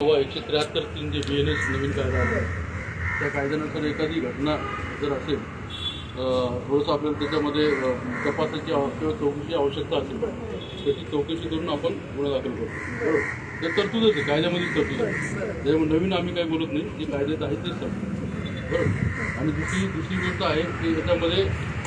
व एकशे त्र्याहत्तर तीन जे बी एन एस नवीन कायदा आला त्या कायद्यानुसार एखादी घटना जर असेल रोज आपल्याला त्याच्यामध्ये तपासाची किंवा चौकशीची आवश्यकता असेल त्याची चौकशी करून आपण गुन्हा दाखल करतो बरोबर? ते तरतूदच आहे कायद्यामध्येच तरतूद आहे. त्याच्यामुळे नवीन आम्ही काही बोलत नाही जे कायद्यात आहे तेच सांगतो. बरोबर? आणि दुसरी दुसरी गोष्ट आहे की याच्यामध्ये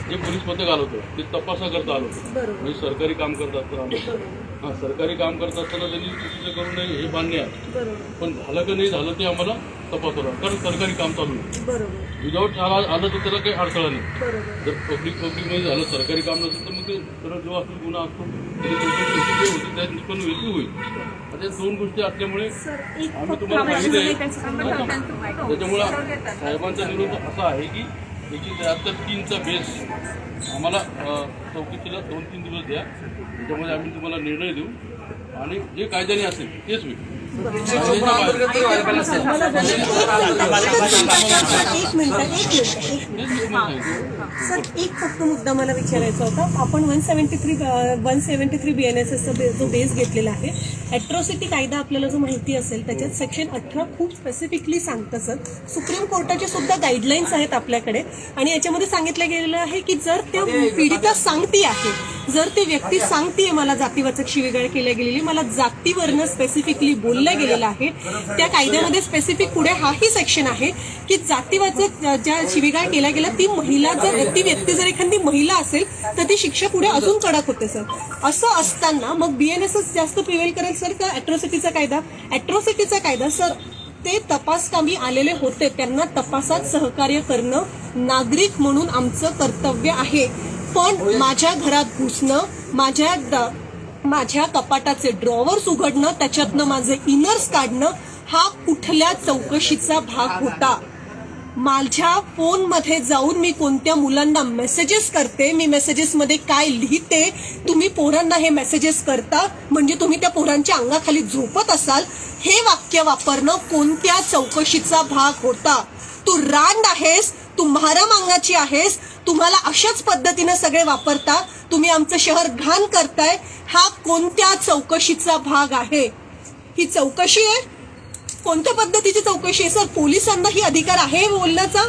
जे पोलीस पथक आलं होतं ते तपासाकरता आलं होतं. म्हणजे सरकारी काम करत असताना हां सरकारी काम करत असताना त्यांनी चुकीचं करू नये हे मान्य आहे. बरोबर. पण झालं का नाही झालं ते आम्हाला तपासावं लागतं कारण सरकारी काम चालू आहे. बरोबर. विदाऊट आला आलं तर त्याला काही अडथळा नाही. बरोबर. जर पब्लिक पब्लिकमध्ये झालं सरकारी काम नसेल तर मग ते त्याला जो असेल गुन्हा असतो त्याची चौकशी होती, जे होती त्या निष्पन्न होईल ती होईल. आता या दोन गोष्टी असल्यामुळे सर एक आम्ही फक्त तुम्हाला आहे. प्रश्न त्याच्यामुळं साहेबांचा निरोध असा आहे की एकशे त्र्याहत्तर तीनचा बेस आम्हाला चौकशीला दोन तीन दिवस द्या. त्याच्यामध्ये आम्ही तुम्हाला निर्णय देऊ. आणि जे कायद्याने असेल तेच होईल. एक मिनिट एक मिनिट सर एक फक्त मुद्दा मला विचारायचा होता. आपण one seventy three one seventy three B N S एसचा जो बेस घेतलेला आहे ॲट्रॉसिटी कायदा आपल्याला जो माहिती असेल त्याच्यात सेक्शन अठरा खूप स्पेसिफिकली सांगतं सर. सुप्रीम कोर्टाचे सुद्धा गाईडलाईन्स आहेत आपल्याकडे आणि याच्यामध्ये सांगितलं गेलेलं आहे की जर त्या पीडिता सांगती आहे जर ती व्यक्ती सांगतीये मला जातीवाचक शिवीगाळ केल्या गेलेली मला जातीवरनं स्पेसिफिकली बोललं गेलेलं आहे त्या कायद्यामध्ये स्पेसिफिक पुढे हाही सेक्शन आहे की जातीवाचक ज्या शिवीगाळ केल्या गेला ती महिला जर ती व्यक्ती जर एखादी महिला असेल तर ती शिक्षा पुढे अजून कडक होते सर असं असताना मग बीएनएसएस जास्त प्रिव्हेल करेल सर का अॅट्रॉसिटीचा कायदा? अॅट्रॉसिटीचा कायदा सर ते तपासकामी आलेले होते. त्यांना तपासात सहकार्य करणं नागरिक म्हणून आमचं कर्तव्य आहे. पण माझ्या घरात घुसणं माझ्या द- माझ्या कपाटाचे ड्रॉवर्स उघडणं त्याच्यातनं माझे इनर्स काढणं हा कुठल्या चौकशीचा भाग होता. माझ्या फोनमध्ये जाऊन मी कोणत्या मुलांना मेसेजेस करते मी मेसेजेसमध्ये काय लिहिते तुम्ही पोरांना हे मेसेजेस करता? म्हणजे तुम्ही त्या पोरांच्या अंगाखाली झोपत असाल? हे वाक्य वापरणं कोणत्या चौकशीचा भाग होता? तू रांड आहेस तुम्हाला मागण्याची आहेस तुम्हाला अशाच पद्धतीनं सगळे वापरता तुम्ही आमचं शहर घाण करताय हा कोणत्या चौकशीचा भाग आहे? ही चौकशी आहे? कोणत्या पद्धतीची चौकशी आहे? सर पोलिसांना ही अधिकार आहे बोलण्याचा?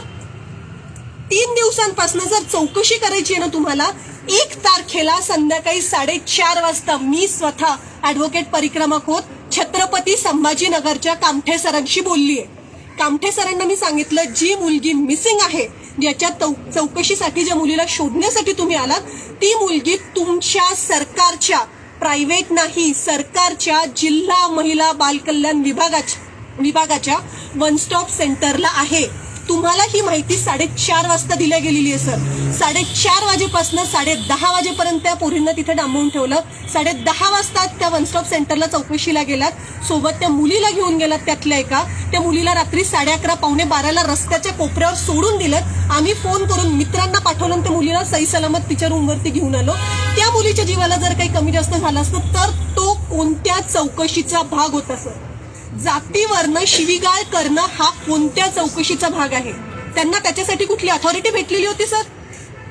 तीन दिवसांपासून जर चौकशी करायची आहे ना तुम्हाला एक तारखेला संध्याकाळी साडेचार वाजता मी स्वतः ऍडव्होकेट परिक्रमा खोत छत्रपती संभाजीनगरच्या कामठे सरांशी बोलली आहे कामठे सरांना मी सांगितलं जी मुलगी मिसिंग आहे ज्याच्या चौ- चौकशीसाठी ज्या मुलीला शोधण्यासाठी तुम्ही आलात ती मुलगी तुमच्या सरकारच्या प्रायव्हेट नाही सरकारच्या जिल्हा महिला बालकल्याण विभागाच्या विभागाच्या वन स्टॉप सेंटरला आहे. तुम्हाला ही माहिती साडेचार वाजता दिल्या गेलेली आहे सर. साडेचार वाजेपासून साडे दहा वाजेपर्यंत त्या पोरींना तिथे डांबवून ठेवलं. साडे दहा वाजता त्या वन स्टॉप सेंटरला चौकशीला गेलात. सोबत त्या मुलीला घेऊन गेलात त्यातल्या एका. त्या मुलीला रात्री साडे अकरा पावणे बाराला रस्त्याच्या कोपऱ्यावर सोडून दिलं. आम्ही फोन करून मित्रांना पाठवलं त्या मुलीला सही सलामत तिच्या रूमवरती घेऊन आलो. त्या मुलीच्या जीवाला जर काही कमी जास्त झालं असतं तर तो कोणत्या चौकशीचा भाग होता सर? जातीवरनं शिवीगाळ करणं हा कोणत्या चौकशीचा भाग आहे? त्यांना त्याच्यासाठी कुठली अथॉरिटी भेटलेली होती सर?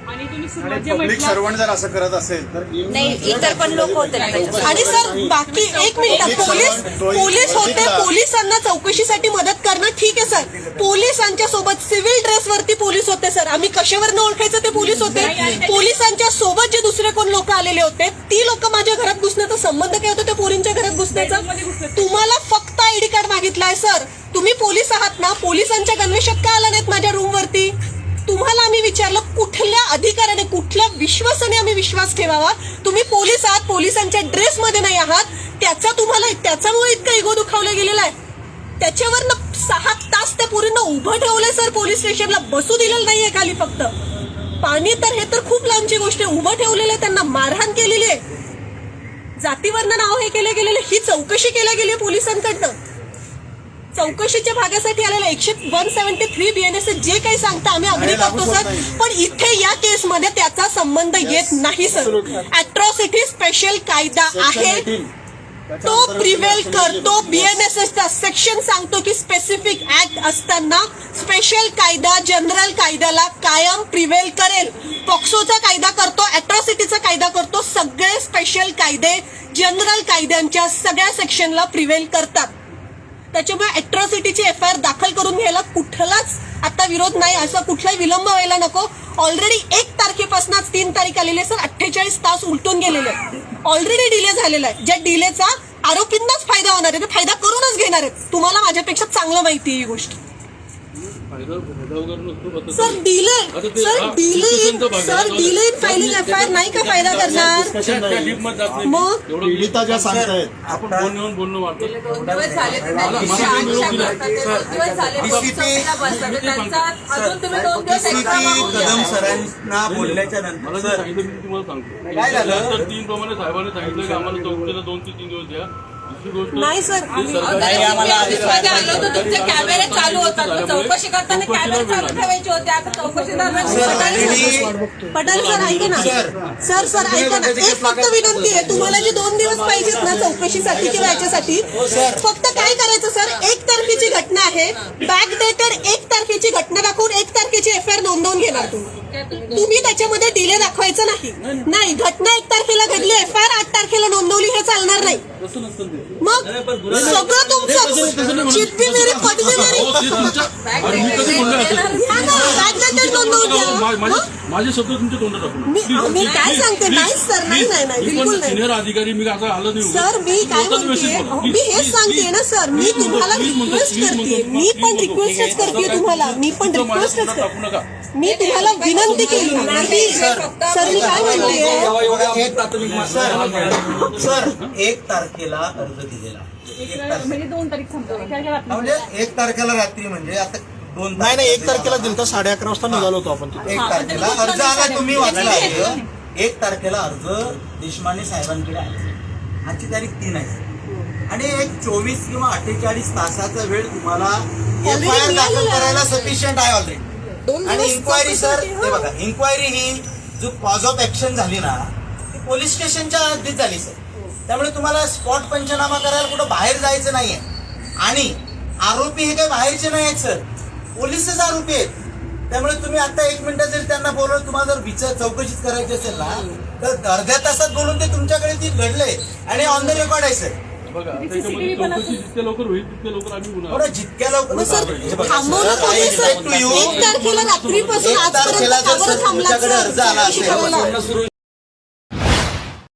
आणि तुम्ही सुरुवात आणि जे पब्लिक म्हटलं सर्वंट जर असं करत असेल तर येऊन- नाही इतर पण लोक होते ना. आणि सर बाकी एक मिनिट पोलीस पोलीस होते पोलिसांना चौकशीसाठी मदत करणं ठीक आहे सर. पोलिसांच्या सोबत सिव्हिल ड्रेसवरती पोलीस होते सर. आम्ही कशावरनं ओळखायचं ते पोलीस होते? पोलिसांच्या सोबत जे दुसरे कोण लोक आलेले होते ती लोक माझ्या घरात घुसण्याचा संबंध काय होता त्या पोरींच्या घरात घुसण्याचा? तुम्हाला फक्त आयडी कार्ड मागितलाय सर. तुम्ही पोलीस आहात ना? पोलिसांच्या गणवेशात का आला नाहीत माझ्या रूमवरती तुम्हाला आम्ही विचारलं कुठल्या अधिकाऱ्याने कुठल्या विश्वासाने आम्ही विश्वास ठेवावा? तुम्ही पोलीस आहात पोलिसांच्या ड्रेसमध्ये नाही आहात. त्याचा तुम्हाला त्याच्यामुळे इतका इगो दुखावला गेलेला आहे. त्याच्यावर सहा तास त्या पोरींना उभं ठेवलंय सर पोलीस स्टेशनला. बसू दिलेलं नाहीये खाली फक्त. पाणी तर हे तर खूप लांबची गोष्ट आहे. उभं ठेवलेलं आहे त्यांना मारहाण केलेली आहे. जातीवरनं नाव हे केले गेलेले ही चौकशी केल्या गेली पोलिसांकडनं. चौकशीच्या भागासाठी आलेलं एकशे वन सेव्हन्टी थ्री बीएनएस जे काही सांगता आम्ही अग्री करतो सर पण इथे या केसमध्ये त्याचा संबंध येत नाही सर अॅट्रॉसिटी स्पेशल कायदा आहे. तो प्रिव्हेल करतो बीएनएसएसचा सेक्शन सांगतो की स्पेसिफिक ऍक्ट असताना स्पेशल कायदा जनरल कायद्याला कायम प्रिव्हेल करेल. पॉक्सोचा कायदा करतो अॅट्रॉसिटीचा कायदा करतो सगळे स्पेशल कायदे जनरल कायद्यांच्या सगळ्या सेक्शनला प्रिव्हेल करतात. त्याच्यामुळे अॅट्रॉसिटीची एफ आय आर दाखल करून घ्यायला कुठलाच आता विरोध नाही असा कुठलाही विलंब व्हायला नको. ऑलरेडी एक तारखेपासूनच तीन तारीख आलेली सर. अठ्ठेचाळीस तास उलटून गेलेले. आहेत ऑलरेडी डिले झालेला आहे. ज्या डिलेचा आरोपींनाच फायदा होणार आहे ते फायदा करूनच घेणार आहेत. तुम्हाला माझ्यापेक्षा चांगलं माहिती आहे ही गोष्ट. Sir delay sir delay. Sir delay in filing F I R नाही का फायदा करणार. मग? पीडिता ज्या सांगतायत. आपण बोलणं येऊन बोलणं वाटतं दिवस झाले मला- मला अजून तुम्ही दोन दिवस एक्स्ट्रा मागून घ्या. कदम सरांना बोलल्याच्या मला नंतर जे सर सांगितलं मी तुम्हाला सांगतो. काय झालं? तर तीन प्रमाणे साहेबांनी सांगितलं की आम्हाला चौकशीला दोन ते तीन दिवस द्या. नाही, सर. तरी आलो होतो तुमचे कॅमेरे चालू होतात चौकशी करताना कॅमेरे चालू ठेवायचे होते. आता चौकशी पटेल सर ऐका ना. सर सर ऐका ना. एक फक्त विनंती आहे तुम्हाला जे दोन दिवस पाहिजेत ना चौकशीसाठी किंवा याच्यासाठी फक्त काय करायचं सर? एक तारखेची घटना आहे. बॅक डेटेड एक तारखेची घटना दाखवून एक तारखेची एफ आय आर नोंदवून घेणार तुम्ही. तुम्ही त्याच्यामध्ये डिले दाखवायचं नाही. नाही घटना एक तारखेला घडली एफ आय आर आठ तारखेला नोंदवली हे चालणार नाही. मग सगळं तुमचं चित्ती मेरी पदवी मेरी हो, ते घ्या ना बॅक डेटेड नोंदवून मा- घ्या माझे शब्द तुमच्या तोंडात टाकू मी- काय सांगते? नाही, sir, नाही. नाही, बिलकुल. सिनियर अधिकारी मी असं आलं नाही सर मी काय म्हणते. मी हेच सांगते ना. सर मी तुम्हाला रिक्वेस्ट करते मी पण. रिक्वेस्टच करते आता तुम्हाला मी पण रिक्वेस्टच नका मी तुम्हाला विनंती केली नाही सर मी काय म्हणते सर सर एक तारखेला अर्ज दिलेला एक तारखेला. म्हणजे एक तारखेला रात्री म्हणजे आता दोन नाही नाही एक तारखेला दिलता साडे अकरा वाजता निघालो होतो आपण तिथे. एक तारखेला. अर्ज आला तुम्ही वाचला आहे? एक तारखेला अर्ज देशमाने साहेबांकडे आले. आजची तारीख तीन आहे. आणि एक चोवीस किंवा अठ्ठेचाळीस तासाचा वेळ तुम्हाला एफ आय आर दाखल करायला सफिशियंट आहे ऑलरेडी दोन आणि दिवस इन्क्वायरी सर हे हा. बघा इन्क्वायरी ही जो कॉज ऑफ ऍक्शन झाली ना ती पोलीस स्टेशनच्या हद्दीत झाली सर त्यामुळे तुम्हाला स्पॉट पंचनामा करायला कुठं बाहेर जायचं नाहीये. आणि आरोपी हे काही बाहेरचे नाही आहेत सर पोलीसच आरोपी आहेत. त्यामुळे तुम्ही आता एक मिनिटं जर त्यांना बोलवलं तुम्हाला जर विचार चौकशीच करायची असेल ना तर अर्ध्या तासात बोलून ते तुमच्याकडे ती घडलंय आणि ऑन द रेकॉर्ड आहे सर बघा त्याच्यामध्ये चौकशी जितक्या लवकर होईल तितक्या लवकर आम्ही गुन्हा बरं जितक्या लवकर सर थांबवलं सर एक तारखेला रात्रीपासून आजपर्यंत तुमच्याकडे अर्ज आला असेल?